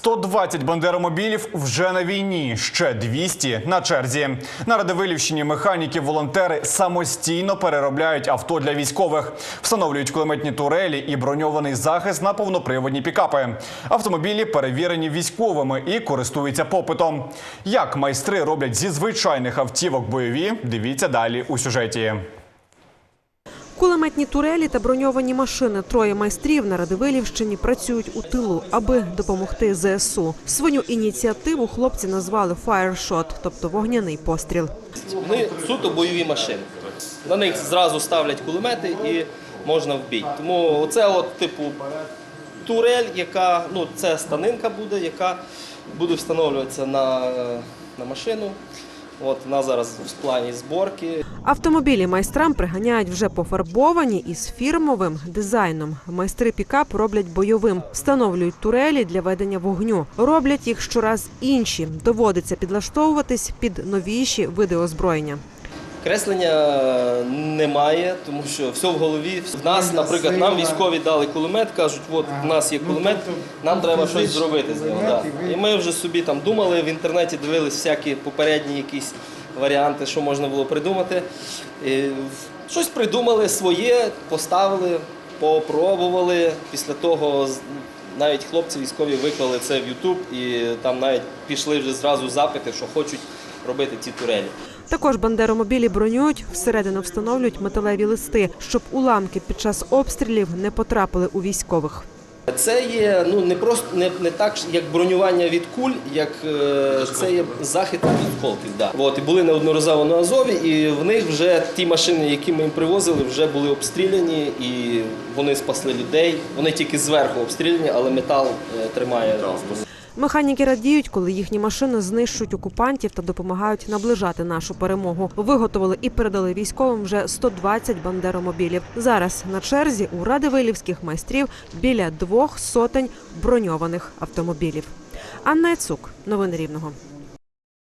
120 бандеромобілів вже на війні, ще 200 на черзі. На Радивилівщині механіки, волонтери самостійно переробляють авто для військових, встановлюють кулеметні турелі і броньований захист на повноприводні пікапи. Автомобілі перевірені військовими і користуються попитом. Як майстри роблять зі звичайних автівок бойові? Дивіться далі у сюжеті. Кулеметні турелі та броньовані машини. Троє майстрів на Радивилівщині працюють у тилу, аби допомогти ЗСУ. Свою ініціативу хлопці назвали «Fire Shot», тобто вогняний постріл. Вони суто бойові машини. На них зразу ставлять кулемети і можна вбити. Тому це от типу турель, яка ну це станинка буде, яка буде встановлюватися на, на машину. От вона зараз в плані зборки. Автомобілі майстрам приганяють вже пофарбовані із фірмовим дизайном. Майстри пікап роблять бойовим, встановлюють турелі для ведення вогню. Роблять їх щораз інші. Доводиться підлаштовуватись під новіші види озброєння. Креслення немає, тому що все в голові. В нас, наприклад, нам військові дали кулемет, кажуть, от в нас є кулемет, нам треба щось зробити з нього. Да. І ми вже собі там думали, в інтернеті дивились всякі попередні якісь варіанти, що можна було придумати. І щось придумали своє, поставили, попробували. Після того навіть хлопці військові виклали це в YouTube і там навіть пішли вже зразу запити, що хочуть робити ці турелі. Також бандеромобілі бронюють, всередину встановлюють металеві листи, щоб уламки під час обстрілів не потрапили у військових. Це є ну не просто не, не так як бронювання від куль, як е, це є захист від осколків. Да. От, і були неодноразово на Азові, і в них вже ті машини, які ми їм привозили, вже були обстріляні, і вони спасли людей. Вони тільки зверху обстріляні, але метал е, тримає. Механіки радіють, коли їхні машини знищують окупантів та допомагають наближати нашу перемогу. Виготовили і передали військовим вже 120 бандеромобілів. Зараз на черзі у радивилівських майстрів біля двох сотень броньованих автомобілів. Анна Яцук, новини Рівного.